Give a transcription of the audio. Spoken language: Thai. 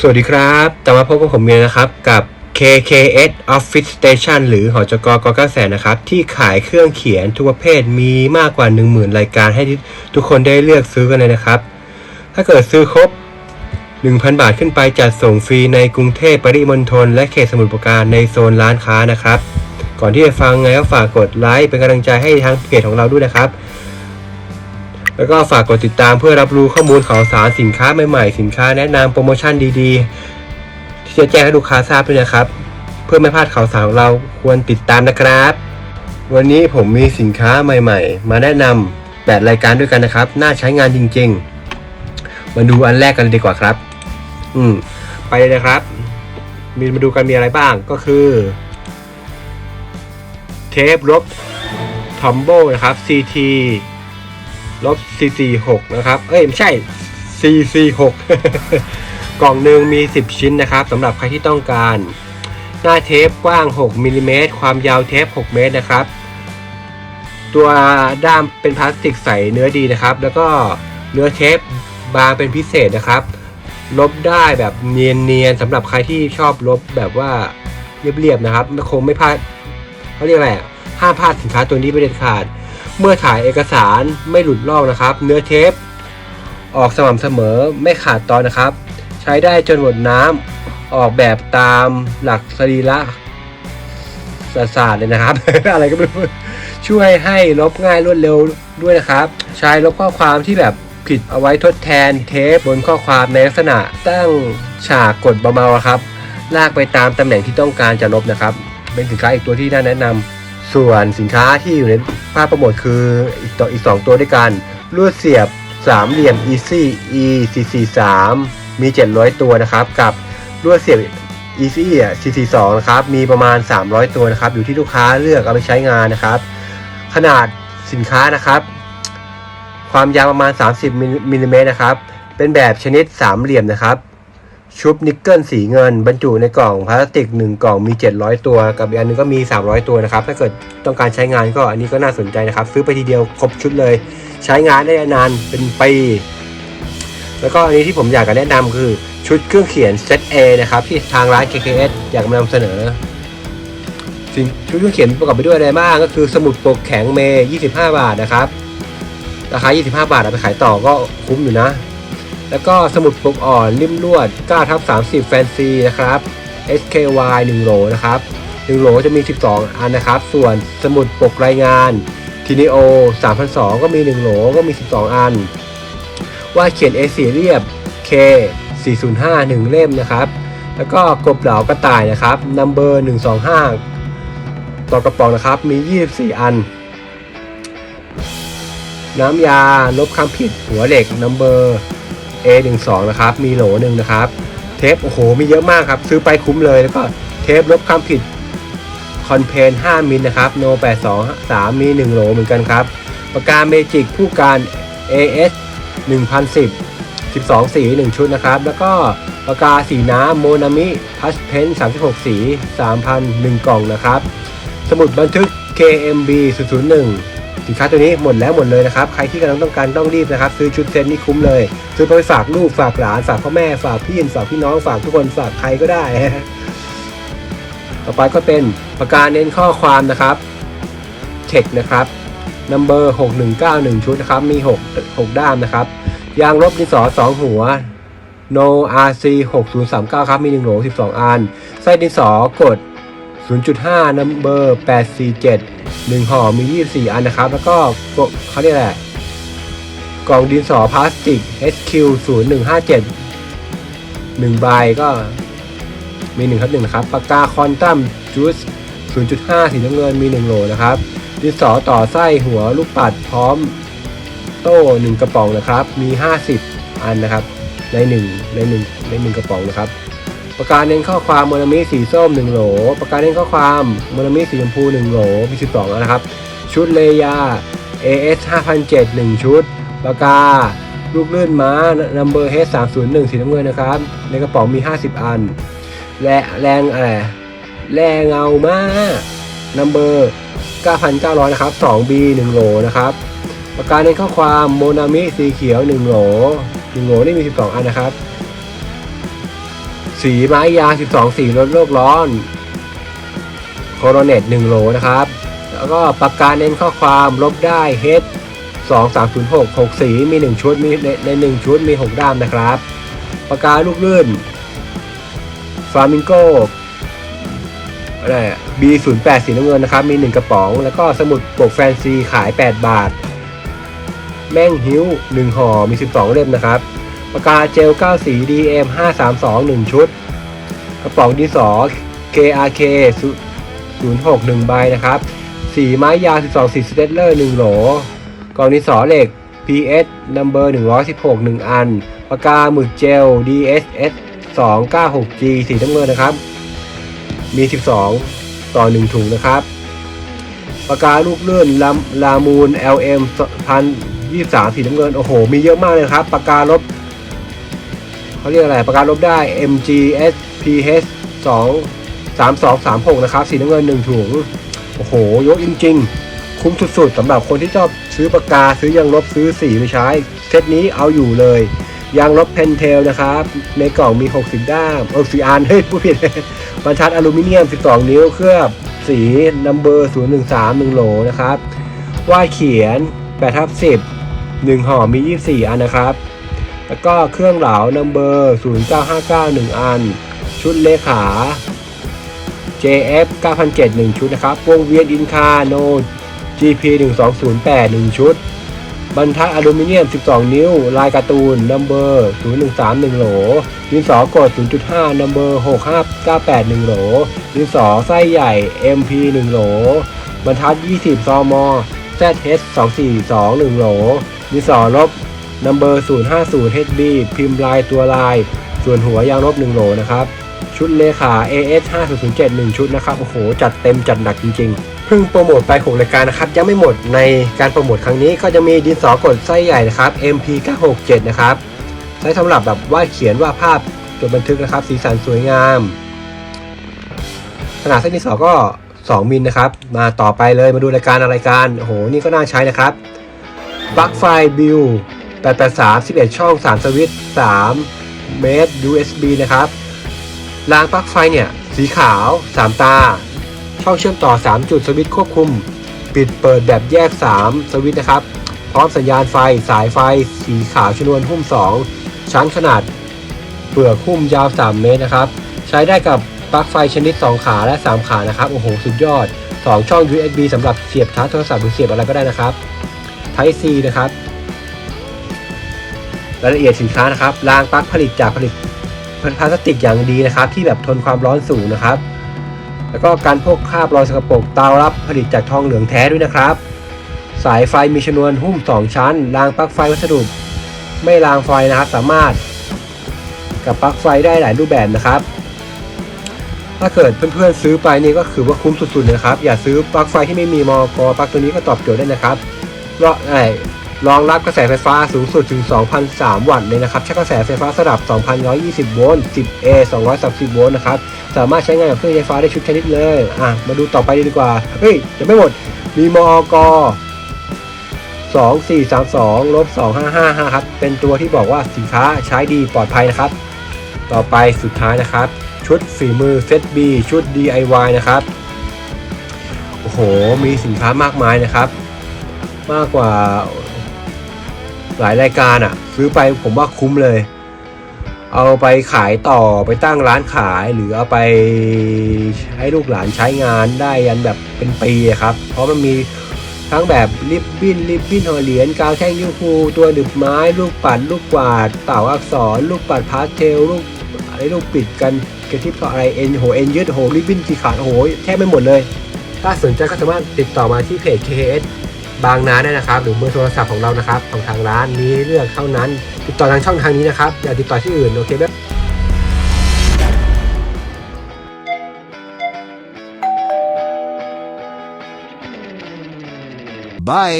สวัสดีครับกลับมาพบกับผมเองนะครับ กับ KKS Office Station หรือหอจกก9แสนนะครับ ที่ขายเครื่องเขียนทุกประเภทมีมากกว่า 10,000 รายการให้ทุกคนได้เลือกซื้อกันเลยนะครับ ถ้าเกิดซื้อครบ 1,000 บาทขึ้นไปจัดส่งฟรีในกรุงเทพปริมณฑลและเขตสมุทรปราการในโซนร้านค้านะครับ ก่อนที่จะฟังไงก็ฝากกดไลค์เป็นกำลังใจให้ทางเพจของเราด้วยนะครับ แล้วก็ฝากกดติดตามเพื่อรับรู้ข้อมูลข่าวสารสินค้าใหม่ๆ สินค้าแนะนำโปรโมชั่นดีๆ ที่จะแจ้งให้ลูกค้าทราบด้วยนะครับ เพื่อไม่พลาดข่าวสารของเราควรติดตามนะครับ วันนี้ผมมีสินค้าใหม่ ๆ มาแนะนำ8รายการด้วยกันนะครับ น่าใช้งานจริง ๆ มาดูอันแรกกันดีกว่าครับ อืม ไปเลยนะครับ มีมาดูกันมีอะไรบ้างก็คือ เทปลบทอมโบนะครับ CT ลบ CC6 นะครับ เอ้ยไม่ใช่ CC6 กล่องหนึ่งมี 10 ชิ้นนะครับสำหรับใครที่ต้องการ หน้าเทปกว้าง 6มิลลิเมตรความยาวเทป 6 เมตรนะครับ ตัวด้ามเป็นพลาสติกใสเนื้อดีนะครับ แล้วก็เนื้อเทปบางเป็นพิเศษนะครับ ลบได้แบบเนียนๆสำหรับใครที่ชอบลบแบบว่าเรียบๆนะครับคงไม่พลาดเขาเรียกอะไรห้ามพลาดสินค้าตัวนี้ไปเด็ดขาด เมื่อถ่ายเอกสารไม่หลุดลอกนะครับ เนื้อเทป ออกสม่ำเสมอไม่ขาดตอนนะครับ ใช้ได้จนหมดน้ำออกแบบตามหลักสรีระศาสตร์เลยนะครับ อะไรก็ไม่รู้ช่วยให้ลบง่ายรวดเร็วด้วยนะครับ ใช้ลบข้อความที่แบบผิดเอาไว้ทดแทนเทปบนข้อความในลักษณะตั้งฉากกดเบาๆครับ ลากไปตามตำแหน่งที่ต้องการจะลบนะครับ เป็นสินค้าอีกตัวที่น่าแนะนำ ส่วนสินค้าที่อยู่ในภาพโปรโมทคืออีกตัวอีก 2 ตัวด้วยกันลวดเสียบสามเหลี่ยม Easy E 4 4 3มี 700 ตัวนะครับ กับลวดเสียบ Easy อะ4 4 2นะครับ มีประมาณ 300 ตัวนะครับ อยู่ที่ลูกค้าเลือกเอาไปใช้งานนะครับ ขนาดสินค้านะครับ ความยาวประมาณ 30มิลลิเมตรนะครับ เป็นแบบชนิดสามเหลี่ยมนะครับ ชุบนิกเกิลสีเงิน บรรจุในกล่องพลาสติก 1 กล่องมี 700 ตัว กับอีกอันหนึงก็มี 300 ตัวนะครับ ถ้าเกิดต้องการใช้งานก็อันนี้ก็น่าสนใจนะครับ ซื้อไปทีเดียวครบชุดเลย ใช้งานได้นานเป็นปีแล้วก็อันนี้ที่ผมอยากจะแนะนำคือชุดเครื่องเขียนเซต A นะครับ ที่ทางร้าน KKS อยากมานำเสนอสิ่งชุดเครื่องเขียนประกอบไปด้วยอะไรบ้างก็คือสมุดปกแข็งเมย์25 บาทนะครับ ราคา 25 บาทเอาไปขายต่อก็คุ้มอยู่นะ แล้วก็สมุดปกอ่อนริมลวด9ทับ30 แฟนซีนะครับ SKY 1โหลนะครับ1โหลจะมี 12 อันนะครับ ส่วนสมุดปกรายงาน t ี n โอ3,002 ก็มี 1 โหลก็มี 12 อัน ว่าเขียน A4 เรียบ K 405 1 เล่มนะครับ แล้วก็กบเหลากระต่ายนะครับ number 125 ต่อกระป๋องนะครับมี 24 อัน น้ำยาลบคำผิดหัวเหล็ก number A12 นะครับ มีโหลหนึ่งนะครับ เทปโอ้โห มีเยอะมากครับ ซื้อไปคุ้มเลย แล้วก็เทปลบคำผิดคอนเพน5มิลนะครับ โน 823 มี 1 โหลเหมือนกันครับ ปากกาเมจิกผู้การ AS 1010 12 สี 1 ชุดนะครับ แล้วก็ปากกาสีน้ำโมนามิพัชเพน36 สี 3,001 กล่องนะครับ สมุดบันทึก KMB 001 สินค้าตัวนี้หมดแล้วหมดเลยนะครับ ใครที่กำลังต้องการต้องรีบนะครับ ซื้อชุดเซตนี่คุ้มเลยซื้อไปฝากลูกฝากหลานฝากพ่อแม่ฝากพี่ฝากพี่น้องฝากทุกคนฝากใครก็ได้ ต่อไปก็เป็นประกาเน้นข้อความนะครับเทคนะครับ number 6191 ชุดนะครับ มี 6 6 ด้ามนะครับ ยางลบดินสอ 2 หัว no rc 6039 ครับ มี1โหล12 อัน ไส้ดินสอกด 0.5 number 847 1ห่อมี 24 อันนะครับ แล้วก็กเขาเรียกอะไรกล่องดินสอพลาสติก SQ 0157 1ใบก็มี1ครับ1นะครับ ปากกาคอนตัมจูส0.5 สีน้ำเงินมี 1 โหลนะครับ ดินสอต่อไส้หัวลูกปัดพร้อมโต้ 1 กระป๋องนะครับ มี 50 อันนะครับ ใน 1 ใน 1 ใน 1 กระป๋องนะครับ ประกาเน้นข้อความโมนามิสีส้ม1โหลประกาเน้นข้อความโมนามิสีชมพู1โหลมี 12อันนะครับ ชุดเลยา AS 5007 1 ชุด ปากกา ลูกลื่นม้า number H 301 สีน้ำเงินนะครับ ในกระป๋องมี 50 อัน และแรงอะไรแรงเงามา number 9,900 นะครับ 2B 1โหลนะครับประกาเน้นข้อความโมนามิสีเขียว 1โหล1โหลนี่มี 12 อันนะครับ สีไม้ยาง12 สีลดโลกร้อน โคโรเนต1โลนะครับ แล้วก็ปากกาเน้นข้อความลบได้ H 2 3 0 6 6 สีมี 1 ชุดมีในใน1ชุดมี 6 ด้ามนะครับ ปากกาลูกลื่นฟามิงโกอะไร B08 สีน้ำเงินนะครับ มี 1 กระป๋อง แล้วก็สมุดปกแฟนซีขาย 8 บาท แม่งหิ้ว 1ห่อมี 12 เล่มนะครับ ปากกาเจล 9 สี DM 532 1 ชุด กระป๋องดินสอ KRK 06 1 ใบนะครับ สีไม้ยาว 12 สีสเตตเลอร์ 1 โหล กล่องดินสอเหล็ก PS number 116 1 อัน ปากกาหมึกเจล DSS 296G สีน้ำเงินนะครับ มี 12 ต่อ 1 ถุงนะครับ ปากกาลูกเลื่อนลำลามูน LM พันยี่สามสีน้ำเงิน โอ้โห มีเยอะมากเลยครับ ปากกาลบ เขาเรียกอะไรปากกาลบได้ MGS PH 2 3236 นะครับ สีน้ำเงิน 1 ถุง โอ้โห ยกจริงๆ คุ้มสุดๆสำหรับคนที่ชอบซื้อปากกาซื้อยางลบซื้อสีไปใช้ เซตนี้เอาอยู่เลยยางลบเพนเทลนะครับ ในกล่องมี 60 ด้ามเออสีอันเฮ้ยผู้ผิดบรรทัดอลูมิเนียม 12 นิ้วเคลือบสีนัมเบอร์ 013 1โหลนะครับวาดเขียน8ทับ10 1ห่อมี 24 อันนะครับ แล้วก็เครื่องเหลานัมเบอร์0959 1 อัน ชุดเลขา JF 9007 1 ชุดนะครับ วงเวียนอินคาโน GP 1208 1 ชุด บรรทัดอลูมิเนียม 12 นิ้ว ลายการ์ตูนนัมเบอร์013 1 โหลดินสอกด 0.5นัมเบอร์6598 1 โหลดินสอไส้ใหญ่ MP 1 โหล บรรทัด 20 ซม ZH 242 1 โหลดินสอลบ นัมเบอร์ 050 HB พิมพ์ลายตัวลาย ส่วนหัวยางลบ1โหลนะครับ ชุดเลขา AS 5007 1 ชุดนะครับ โอ้โห จัดเต็มจัดหนักจริงๆ เพิ่งโปรโมทไป6รายการนะครับ ยังไม่หมดในการโปรโมทครั้งนี้ก็จะมีดินสอกดไส้ใหญ่นะครับ MP 967นะครับ ใช้สำหรับแบบวาดเขียนวาดภาพจดบันทึกนะครับ สีสันสวยงาม ขนาดเส้นดินสอก็ 2 มิลนะครับ มาต่อไปเลยมาดูรายการอะไรกันโอ้โห นี่ก็น่าใช้นะครับปลั๊กไฟบิล 883 11 ช่อง 3 สวิตช์3เมตร USB นะครับรางปลั๊กไฟเนี่ย สีขาว 3 ตา ช่องเชื่อมต่อ 3 จุดสวิตช์ควบคุม ปิดเปิดแบบแยก 3 สวิตช์นะครับ พร้อมสัญญาณไฟสายไฟ สีขาวชนวนหุ้ม 2 ชั้นขนาด เปลือกหุ้มยาว 3 เมตรนะครับ ใช้ได้กับปลั๊กไฟชนิด 2 ขาและ 3 ขานะครับ โอ้โห สุดยอด 2 ช่อง USB สำหรับเสียบชาร์จโทรศัพท์หรือเสียบอะไรก็ได้นะครับ Type C นะครับ รายละเอียดสินค้านะครับรางปลั๊กผลิตจากผลิตพลาสติกอย่างดีนะครับ ที่แบบทนความร้อนสูงนะครับ แล้วก็การพกคราบรอยสกปรกเตารับผลิตจากทองเหลืองแท้ด้วยนะครับ สายไฟมีชนวนหุ้ม 2 ชั้น รางปลั๊กไฟวัสดุ ไม่รางไฟนะครับสามารถ กับปลั๊กไฟได้หลายรูปแบบนะครับ ถ้าเกิดเพื่อนๆซื้อไปนี่ก็คือว่าคุ้มสุดๆนะครับ อย่าซื้อปลั๊กไฟที่ไม่มีมอกปลั๊กตัวนี้ก็ตอบโจทย์ได้นะครับรอไอ รองรับกระแสไฟฟ้าสูงสุดถึง 2,003 วัตต์เลยนะครับ ใช้กระแสไฟฟ้าระดับ 2,120 โวลต์ 10A 230 โวลต์นะครับ สามารถใช้งานกับเครื่องใช้ไฟฟ้าได้ชุดชนิดเลย อะ มาดูต่อไปดีกว่า เฮ้ยยังไม่หมด มีมอก2432ลบ2555 ครับ เป็นตัวที่บอกว่าสินค้าใช้ดีปลอดภัยนะครับ ต่อไปสุดท้ายนะครับ ชุดฝีมือเซต B ชุด DIY นะครับ โอ้โห มีสินค้ามากมายนะครับ มากกว่า หลายรายการอะซื้อไปผมว่าคุ้มเลย เอาไปขายต่อไปตั้งร้านขายหรือเอาไปให้ลูกหลานใช้งานได้ยันแบบเป็นปีครับ เพราะมันมีทั้งแบบริบบิ้นริบบิ้นห่อเหรียญกาวแท่งยูคูตัวดึบไม้ลูกปัดลูกกวาดเต่าอักษร ลูกปัดพาสเทลลูกอะไรลูกปิดกันกระทิบต่ออะไรเอ็นโหเอ็นยืดโหริบบิ้นสีขาดโอ้โหแทบไม่หมดเลย ถ้าสนใจก็สามารถติดต่อมาที่เพจ KS บางนาได้นะครับ หรือเบอร์โทรศัพท์ของเรานะครับของทางร้านมีเลือกเท่านั้น ติดต่อทางช่องทางนี้นะครับอย่าติดต่อที่อื่นโอเคไหมบาย